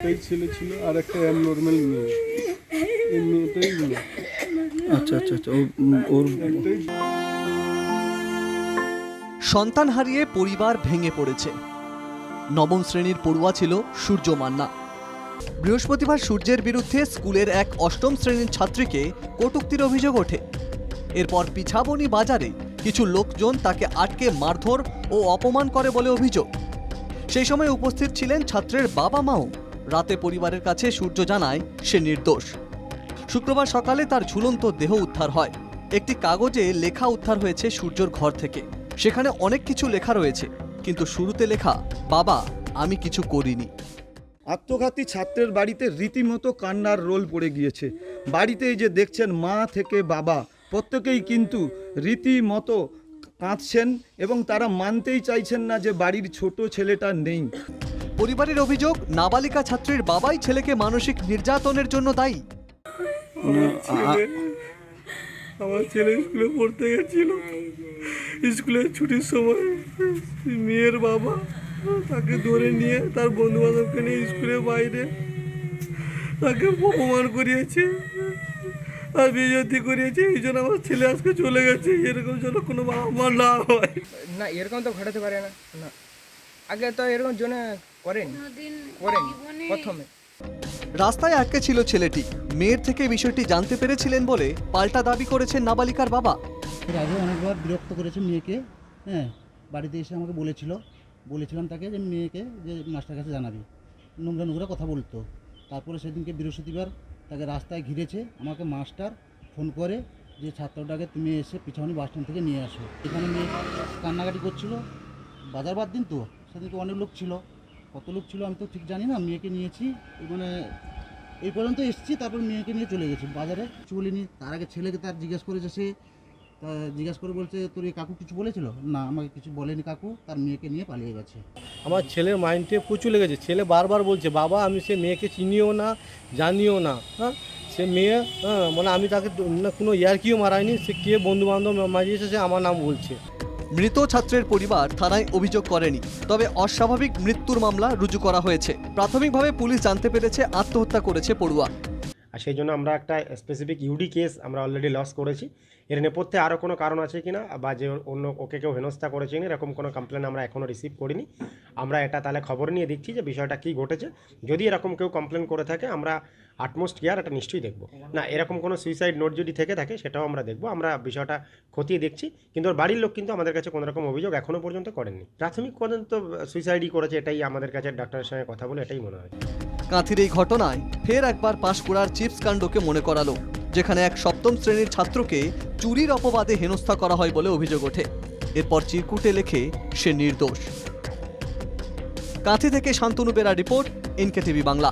একটাই ছেলে ছিল আর একটা অ্যাবনর্মাল মেয়ে। এই মেয়েটাই মেয়ে। আচ্ছা আচ্ছা আচ্ছা ওর একটাই সন্তান হারিয়ে পরিবার ভেঙে পড়েছে। নবম শ্রেণির পড়ুয়া ছিল সূর্য মান্না বৃহস্পতিবার সূর্যের বিরুদ্ধে স্কুলের এক অষ্টম শ্রেণির ছাত্রীকে কটূক্তির অভিযোগ ওঠে। এরপর পিছাবনি বাজারে কিছু লোকজন তাকে আটকে মারধর ও অপমান করে বলে অভিযোগ। সেই সময় উপস্থিত ছিলেন ছাত্রের বাবা মাও রাতে পরিবারের কাছে সূর্য জানায় সে নির্দোষ। শুক্রবার সকালে তার ঝুলন্ত দেহ উদ্ধার হয়। একটি কাগজে লেখা উদ্ধার হয়েছে সূর্যর ঘর থেকে। সেখানে অনেক কিছু লেখা রয়েছে, কিন্তু শুরুতে লেখা, বাবা, আমি কিছু করিনি। আত্মঘাতী ছাত্রের বাড়িতে রীতিমতো কান্নার রোল পড়ে গিয়েছে। বাড়িতে এই যে দেখছেন মা থেকে বাবা, প্রত্যেকেই কিন্তু রীতিমতো কাঁদছেন এবং তারা মানতেই চাইছেন না যে বাড়ির ছোট ছেলেটা নেই। পরিবারের অভিযোগ নাবালিকা ছাত্রীর বাবাই ছেলেকে মানসিক নির্যাতনের জন্য দায়ী। আমার ছেলে আমার ছেলে স্কুলে পড়তে গেছিল। স্কুলের ছুটির সময় মেয়ের বাবা তাকে ধরে নিয়ে তার বন্ধু বান্ধবকে নিয়ে স্কুলের বাইরে তাকে অপমান করিয়েছে আর বিজয়তি করিয়েছে। এই জন্য আমার ছেলে আজকে চলে গেছে। এরকম যেন কোনো আমার না হয়। না এরকম তো ঘটাতে পারে না। না। আগে তো এরকম জন্য করেন করেন প্রথমে। রাস্তায় আটকে ছিল ছেলেটি। মেয়ের থেকে বিষয়টি জানতে পেরেছিলেন বলে পাল্টা দাবি করেছেন নাবালিকার বাবা। এর আগে অনেকবার বিরক্ত করেছে মেয়েকে হ্যাঁ বাড়িতে এসে আমাকে বলেছিল। বলেছিলাম তাকে যে মেয়েকে যে মাস্টার কাছে জানাবি। নোংরা নোংরা কথা বলতো। তারপরে সেদিনকে বৃহস্পতিবার তাকে রাস্তায় ঘিরেছে আমাকে মাস্টার ফোন করে যে ছাত্রটাকে তুমি এসে পিছানি বাস স্ট্যান্ড থেকে নিয়ে আসো। এখানে মেয়ে কান্নাকাটি করছিল। বাজার বাদ দিন তো সেদিনকে অনেক লোক ছিল। কত লোক ছিল আমি তো ঠিক জানি না, মেয়েকে নিয়েছি মানে এই পর্যন্ত এসেছি, তারপর মেয়েকে নিয়ে চলে গেছি বাজারে। কিছু বলিনি, তার আগে ছেলেকে তার জিজ্ঞেস করেছে সে, তা জিজ্ঞাসা করে বলছে, তোর এই কাকু কিছু বলেছিল? না, আমাকে কিছু বলেনি কাকু, তার মেয়েকে নিয়ে পালিয়ে গেছে। আমার ছেলের মাইন্ডে প্রচুর লেগেছে, ছেলে বারবার বলছে, বাবা, আমি সে মেয়েকে চিনিও না, জানিও না হ্যাঁ? সে মেয়ে হ্যাঁ মানে আমি তাকে কোনো ইয়ারকিও মারাইনি, সে কে বন্ধু বান্ধব মাঝিয়েছে সে আমার নাম বলছে। মৃত ছাত্রের পরিবার থানায় অভিযোগ করেনি। তবে অস্বাভাবিক মৃত্যুর মামলা রুজু করা হয়েছে। প্রাথমিকভাবে পুলিশ জানতে পেরেছে, আত্মহত্যা করেছে পড়ুয়া। আর সেই জন্য আমরা একটা স্পেসিফিক ইউডি কেস আমরা অলরেডি লস করেছি। এর নেপথ্যে আরও কোনো কারণ আছে কিনা বা যে অন্য ওকে কেউ হেনস্থা করেছে কিনা, এরকম কোনো কমপ্লেন আমরা এখনও রিসিভ করিনি। আমরা এটা তাহলে খবর নিয়ে দেখছি যে বিষয়টা কী ঘটেছে। যদি এরকম কেউ কমপ্লেন করে থাকে, আমরা আটমোস্ট কেয়ার এটা নিশ্চয়ই দেখব। না, এরকম কোনো সুইসাইড নোট যদি থেকে থাকে, সেটাও আমরা দেখব। আমরা বিষয়টা খতিয়ে দেখছি। কিন্তু ওর বাড়ির লোক কিন্তু আমাদের কাছে কোনো রকম অভিযোগ এখনও পর্যন্ত করেননি। প্রাথমিক পর্যন্ত সুইসাইডই করেছে, এটাই আমাদের কাছে ডাক্তারের সঙ্গে কথা বলে এটাই মনে হয়। কাঁথির এই ঘটনায় ফের একবার পাঁশকুড়ার চিপস কাণ্ডকে মনে করালো, যেখানে এক সপ্তম শ্রেণির ছাত্রকে চুরির অপবাদে হেনস্থা করা হয় বলে অভিযোগ ওঠে। এরপর চিরকুটে লেখে সে নির্দোষ। কাঁথি থেকে Shantanu Bera report NK TV Bangla.